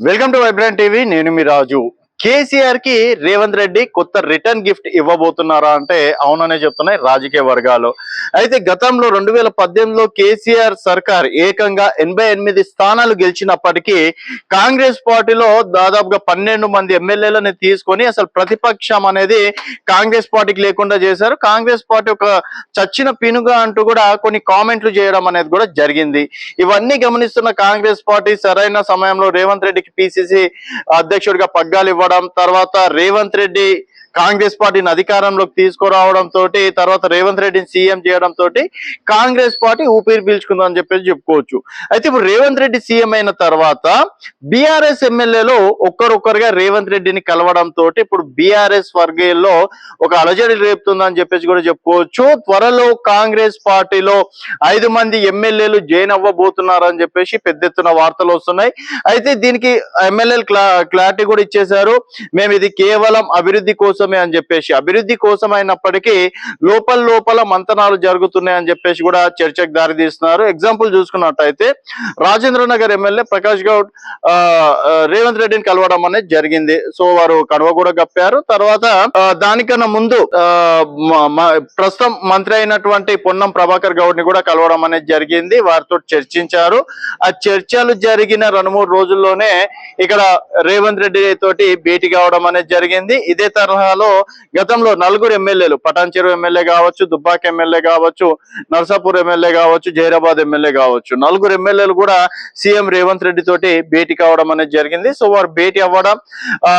Welcome to Vibrant TV నేను మీ రాజు. కేసీఆర్కి రేవంత్ రెడ్డి కొత్త రిటర్న్ గిఫ్ట్ ఇవ్వబోతున్నారా అంటే అవుననే చెప్తున్నాయి రాజకీయ వర్గాలు. అయితే గతంలో రెండు వేల పద్దెనిమిదిలో కేసీఆర్ సర్కార్ ఏకంగా ఎనభై ఎనిమిది స్థానాలు గెలిచినప్పటికీ కాంగ్రెస్ పార్టీలో దాదాపుగా పన్నెండు మంది ఎమ్మెల్యేలని తీసుకొని అసలు ప్రతిపక్షం అనేది కాంగ్రెస్ పార్టీకి లేకుండా చేశారు. కాంగ్రెస్ పార్టీ ఒక చచ్చిన పినుగా అంటూ కూడా కొన్ని కామెంట్లు చేయడం అనేది కూడా జరిగింది. ఇవన్నీ గమనిస్తున్న కాంగ్రెస్ పార్టీ సరైన సమయంలో రేవంత్ రెడ్డికి పిసిసి అధ్యక్షుడిగా పగ్గాలు ఇవ్వడం తర్వాత రేవంత్ రెడ్డి కాంగ్రెస్ పార్టీని అధికారంలోకి తీసుకురావడం తోటి తర్వాత రేవంత్ రెడ్డిని సీఎం చేయడం తోటి కాంగ్రెస్ పార్టీ ఊపిరి పీల్చుకుందని చెప్పేసి చెప్పుకోవచ్చు. అయితే ఇప్పుడు రేవంత్ రెడ్డి సీఎం అయిన తర్వాత బీఆర్ఎస్ ఎమ్మెల్యేలో ఒక్కరొక్కరుగా రేవంత్ రెడ్డిని కలవడం తోటి ఇప్పుడు బీఆర్ఎస్ వర్గీయుల్లో ఒక అలజడి రేపుతుందని చెప్పేసి కూడా చెప్పుకోవచ్చు. త్వరలో కాంగ్రెస్ పార్టీలో ఐదు మంది ఎమ్మెల్యేలు జైన్ అవ్వబోతున్నారని చెప్పేసి పెద్ద ఎత్తున వార్తలు వస్తున్నాయి. అయితే దీనికి ఎమ్మెల్యేలు క్లా క్లారిటీ కూడా ఇచ్చేశారు. మేము ఇది కేవలం అభివృద్ధి కోసం కోసమే అని చెప్పేసి అభివృద్ధి కోసం అయినప్పటికీ లోపల లోపల మంతనాలు జరుగుతున్నాయి అని చెప్పేసి కూడా చర్చకు దారి తీస్తున్నారు ఎగ్జాంపుల్ చూసుకున్నట్టయితే రాజేంద్ర నగర్ ఎమ్మెల్యే ప్రకాష్ గౌడ్ ఆ, రేవంత్ రెడ్డిని కలవడం అనేది జరిగింది. సో వారు కడవ కూడా కప్పారు. తర్వాత దానికన్నా ముందు ప్రస్తుతం మంత్రి అయినటువంటి పొన్నం ప్రభాకర్ గౌడ్ని కూడా కలవడం అనేది జరిగింది. వారితో చర్చించారు. ఆ చర్చలు జరిగిన రెండు మూడు రోజుల్లోనే ఇక్కడ రేవంత్ రెడ్డి తోటి భేటీ కావడం అనేది జరిగింది. ఇదే తరహా జిల్లాలో గతంలో నలుగురు ఎమ్మెల్యేలు పటాన్చెరు ఎమ్మెల్యే కావచ్చు దుబ్బాక్ ఎమ్మెల్యే కావచ్చు నర్సాపూర్ ఎమ్మెల్యే కావచ్చు జైరాబాద్ ఎమ్మెల్యే కావచ్చు. నలుగురు ఎమ్మెల్యేలు కూడా సీఎం రేవంత్ రెడ్డి తోటి భేటీ కావడం అనేది జరిగింది. సో వారు భేటీ అవ్వడం ఆ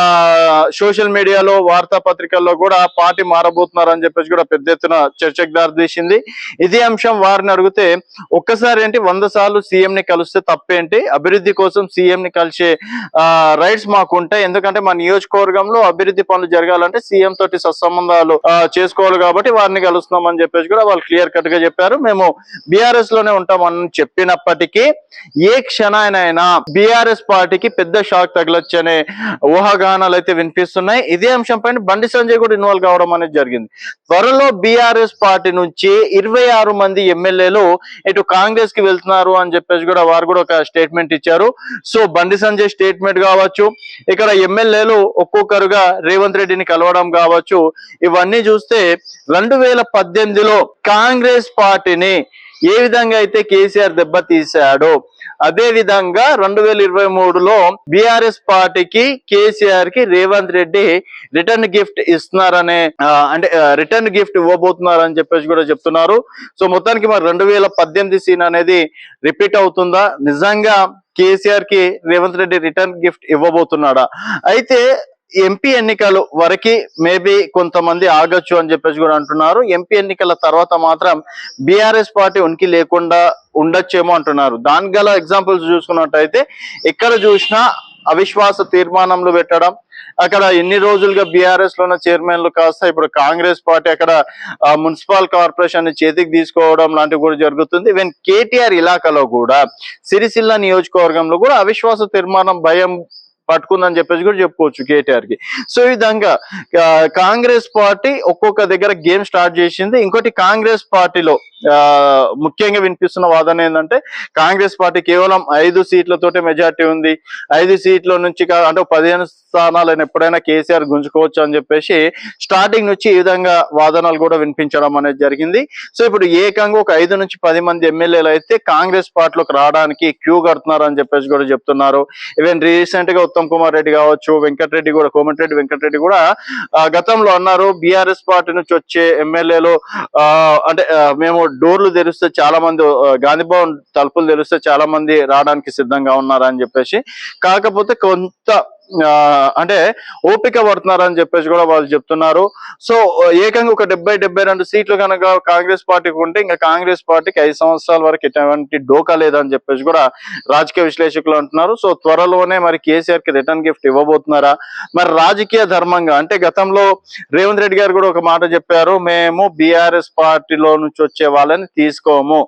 సోషల్ మీడియాలో వార్తాపత్రికల్లో కూడా పార్టీ మారబోతున్నారు అని చెప్పేసి కూడా పెద్ద ఎత్తున చర్చకు దారితీసింది. ఇదే అంశం వారిని అడిగితే ఒక్కసారి ఏంటి వంద సార్లు సీఎం ని కలిస్తే తప్పేంటి? అభివృద్ధి కోసం సీఎం ని కలిసే రైట్స్ మాకు ఉంటాయి ఎందుకంటే మా నియోజకవర్గంలో అభివృద్ధి పనులు జరగాలంటే సీఎం తోటి సత్సంబంధాలు ఆ, చేసుకోవాలి కాబట్టి వారిని కలుస్తున్నాం అని చెప్పేసి కూడా వాళ్ళు క్లియర్ కట్గా చెప్పారు. మేము బీఆర్ఎస్లోనే ఉంటామని చెప్పినప్పటికీ ఏ క్షణాయనైనా బీఆర్ఎస్ పార్టీకి పెద్ద షాక్ తగలొచ్చనే ఊహాగానాలు అయితే వినిపిస్తున్నాయి. ఇదే అంశం పైన బండి సంజయ్ కూడా ఇన్వాల్వ్ కావడం అనేది జరిగింది. త్వరలో బీఆర్ఎస్ పార్టీ నుంచి ఇరవై ఆరు మంది ఎమ్మెల్యేలు ఇటు కాంగ్రెస్కి వెళ్తున్నారు అని చెప్పేసి కూడా వారు కూడా ఒక స్టేట్మెంట్ ఇచ్చారు. సో బండి సంజయ్ స్టేట్మెంట్ కావచ్చు ఇక్కడ ఎమ్మెల్యేలు ఒక్కొక్కరుగా రేవంత్ రెడ్డిని కలవ కలవడం కావచ్చు. ఇవన్నీ చూస్తే రెండు వేల పద్దెనిమిదిలో కాంగ్రెస్ పార్టీని ఏ విధంగా అయితే కేసీఆర్ దెబ్బతీశాడో అదే విధంగా రెండు వేల ఇరవై మూడులో బిఆర్ఎస్ పార్టీకి కేసీఆర్కి రేవంత్ రెడ్డి రిటర్న్ గిఫ్ట్ ఇస్తున్నారనే అంటే రిటర్న్ గిఫ్ట్ ఇవ్వబోతున్నారని చెప్పేసి కూడా చెప్తున్నారు. సో మొత్తానికి మరి రెండు వేల పద్దెనిమిది సీన్ అనేది రిపీట్ అవుతుందా? నిజంగా కేసీఆర్కి రేవంత్ రెడ్డి రిటర్న్ గిఫ్ట్ ఇవ్వబోతున్నాడా? అయితే ఎంపీ ఎన్నికలు వరకు మేబీ కొంతమంది ఆగొచ్చు అని చెప్పేసి కూడా అంటున్నారు. ఎంపీ ఎన్నికల తర్వాత మాత్రం బీఆర్ఎస్ పార్టీ ఉనికి లేకుండా ఉండొచ్చేమో అంటున్నారు. దానికి గల ఎగ్జాంపుల్స్ చూసుకున్నట్టయితే ఎక్కడ చూసినా అవిశ్వాస తీర్మానంలు పెట్టడం అక్కడ ఎన్ని రోజులుగా బీఆర్ఎస్లో ఉన్న చైర్మన్లు కాస్త ఇప్పుడు కాంగ్రెస్ పార్టీ అక్కడ మున్సిపల్ కార్పొరేషన్ని చేతికి తీసుకోవడం లాంటివి కూడా జరుగుతుంది. ఈవెన్ కేటీఆర్ ఇలాకాలో కూడా సిరిసిల్ల నియోజకవర్గంలో కూడా అవిశ్వాస తీర్మానం భయం పట్టుకుందని చెప్పేసి కూడా చెప్పుకోవచ్చు కేటీఆర్కి సో ఈ విధంగా కాంగ్రెస్ పార్టీ ఒక్కొక్క దగ్గర గేమ్ స్టార్ట్ చేసింది. ఇంకోటి కాంగ్రెస్ పార్టీలో ముఖ్యంగా వినిపిస్తున్న వాదన ఏంటంటే కాంగ్రెస్ పార్టీ కేవలం ఐదు సీట్లతోటే మెజార్టీ ఉంది. ఐదు సీట్ల నుంచి అంటే పదిహేను స్థానాలను ఎప్పుడైనా కేసీఆర్ గుంజుకోవచ్చు అని చెప్పేసి స్టార్టింగ్ నుంచి ఈ విధంగా వాదనలు కూడా వినిపించడం అనేది జరిగింది. సో ఇప్పుడు ఏకంగా ఒక ఐదు నుంచి పది మంది ఎమ్మెల్యేలు అయితే కాంగ్రెస్ పార్టీలోకి రావడానికి క్యూ కడుతున్నారు అని చెప్పేసి కూడా చెప్తున్నారు. ఈవెన్ రీసెంట్గా ఉత్తమ్ కుమార్ రెడ్డి కావచ్చు వెంకటరెడ్డి కూడా కోమటిరెడ్డి వెంకటరెడ్డి కూడా గతంలో అన్నారు బీఆర్ఎస్ పార్టీ నుంచి వచ్చే ఎమ్మెల్యేలు అంటే మేము డోర్లు తెరిస్తే చాలా మంది గాంధీ భవన్ తలుపులు తెరిస్తే చాలా మంది రావడానికి సిద్ధంగా ఉన్నారు అని చెప్పేసి కాకపోతే కొంత అంటే ఓపిక పడుతున్నారని చెప్పేసి కూడా వాళ్ళు చెప్తున్నారు. సో ఏకంగా ఒక డెబ్బై డెబ్బై రెండు సీట్లు కనుక కాంగ్రెస్ పార్టీకి ఉంటే ఇంకా కాంగ్రెస్ పార్టీకి ఐదు సంవత్సరాల వరకు ఎటువంటి డోకా లేదని చెప్పేసి కూడా రాజకీయ విశ్లేషకులు అంటున్నారు. సో త్వరలోనే మరి కేసీఆర్కి రిటర్న్ గిఫ్ట్ ఇవ్వబోతున్నారా? మరి రాజకీయ ధర్మంగా అంటే గతంలో రేవంత్ రెడ్డి గారు కూడా ఒక మాట చెప్పారు మేము బీఆర్ఎస్ పార్టీలో నుంచి వచ్చే వాళ్ళని తీసుకోము.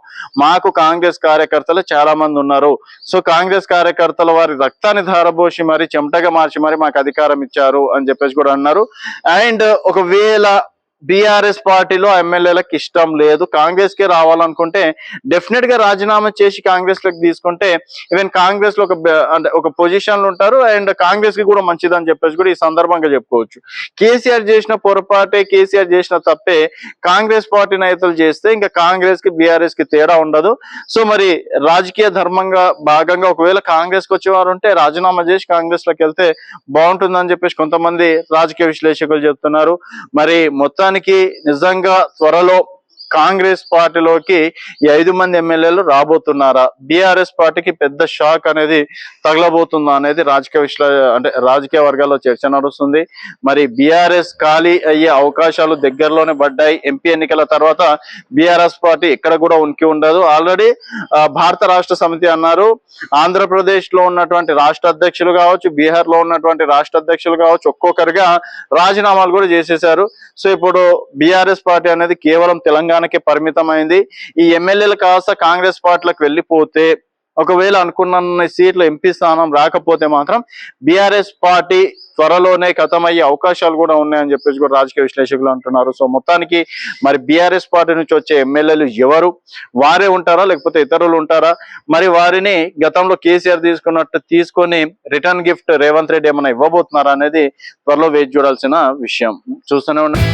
మాకు కాంగ్రెస్ కార్యకర్తలు చాలా మంది ఉన్నారు. సో కాంగ్రెస్ కార్యకర్తల వారి రక్తాన్ని ధారబోసి మరి చెమటగా మార్చి మరి మాకు అధికారం ఇచ్చారు అని చెప్పేసి కూడా అన్నారు. అండ్ ఒకవేళ బీఆర్ఎస్ పార్టీలో ఎమ్మెల్యేలకు ఇష్టం లేదు. కాంగ్రెస్కి రావాలనుకుంటే డెఫినెట్గా రాజీనామా చేసి కాంగ్రెస్లోకి తీసుకుంటే ఈవెన్ కాంగ్రెస్లో ఒక అంటే ఒక పొజిషన్లో ఉంటారు. అండ్ కాంగ్రెస్కి కూడా మంచిదని చెప్పేసి కూడా ఈ సందర్భంగా చెప్పుకోవచ్చు. కేసీఆర్ చేసిన పొరపాటే కేసీఆర్ చేసిన తప్పే. కాంగ్రెస్ పార్టీ నేతలు చేస్తే ఇంకా కాంగ్రెస్కి బీఆర్ఎస్కి తేడా ఉండదు. సో మరి రాజకీయ ధర్మంగా భాగంగా ఒకవేళ కాంగ్రెస్కి వచ్చేవారు ఉంటే రాజీనామా చేసి కాంగ్రెస్లోకి వెళ్తే బాగుంటుందని చెప్పేసి కొంతమంది రాజకీయ విశ్లేషకులు చెప్తున్నారు. మరి మొత్తం మొత్తానికి నిజంగా త్వరలో కాంగ్రెస్ పార్టీలోకి ఐదు మంది ఎమ్మెల్యేలు రాబోతున్నారా? బీఆర్ఎస్ పార్టీకి పెద్ద షాక్ అనేది తగలబోతుందా అనేది రాజకీయ విశ్లే అంటే రాజకీయ వర్గాల్లో చర్చ నడుస్తుంది. మరి బీఆర్ఎస్ ఖాళీ అయ్యే అవకాశాలు దగ్గరలోనే పడ్డాయి. ఎంపీ ఎన్నికల తర్వాత బీఆర్ఎస్ పార్టీ ఎక్కడ కూడా ఉనికి ఉండదు. ఆల్రెడీ భారత రాష్ట్ర సమితి అన్నారు. ఆంధ్రప్రదేశ్లో ఉన్నటువంటి రాష్ట్ర అధ్యక్షులు కావచ్చు బీహార్లో ఉన్నటువంటి రాష్ట్ర అధ్యక్షులు కావచ్చు ఒక్కొక్కరిగా రాజీనామాలు కూడా చేసేశారు. సో ఇప్పుడు బీఆర్ఎస్ పార్టీ అనేది కేవలం తెలంగాణ తెలంగాణకే పరిమితమైంది. ఈ ఎమ్మెల్యేలు కాస్త కాంగ్రెస్ పార్టీలకు వెళ్ళిపోతే ఒకవేళ అనుకున్న సీట్లు ఎంపీ స్థానం రాకపోతే మాత్రం బీఆర్ఎస్ పార్టీ త్వరలోనే ఖతమయ్యే అవకాశాలు కూడా ఉన్నాయని చెప్పేసి కూడా రాజకీయ విశ్లేషకులు అంటున్నారు. సో మొత్తానికి మరి బీఆర్ఎస్ పార్టీ నుంచి వచ్చే ఎమ్మెల్యేలు ఎవరు? వారే ఉంటారా? లేకపోతే ఇతరులు ఉంటారా? మరి వారిని గతంలో కేసీఆర్ తీసుకున్నట్టు తీసుకొని రిటర్న్ గిఫ్ట్ రేవంత్ రెడ్డి ఏమైనా ఇవ్వబోతున్నారా అనేది త్వరలో వేచి చూడాల్సిన విషయం. చూస్తూనే ఉన్నాం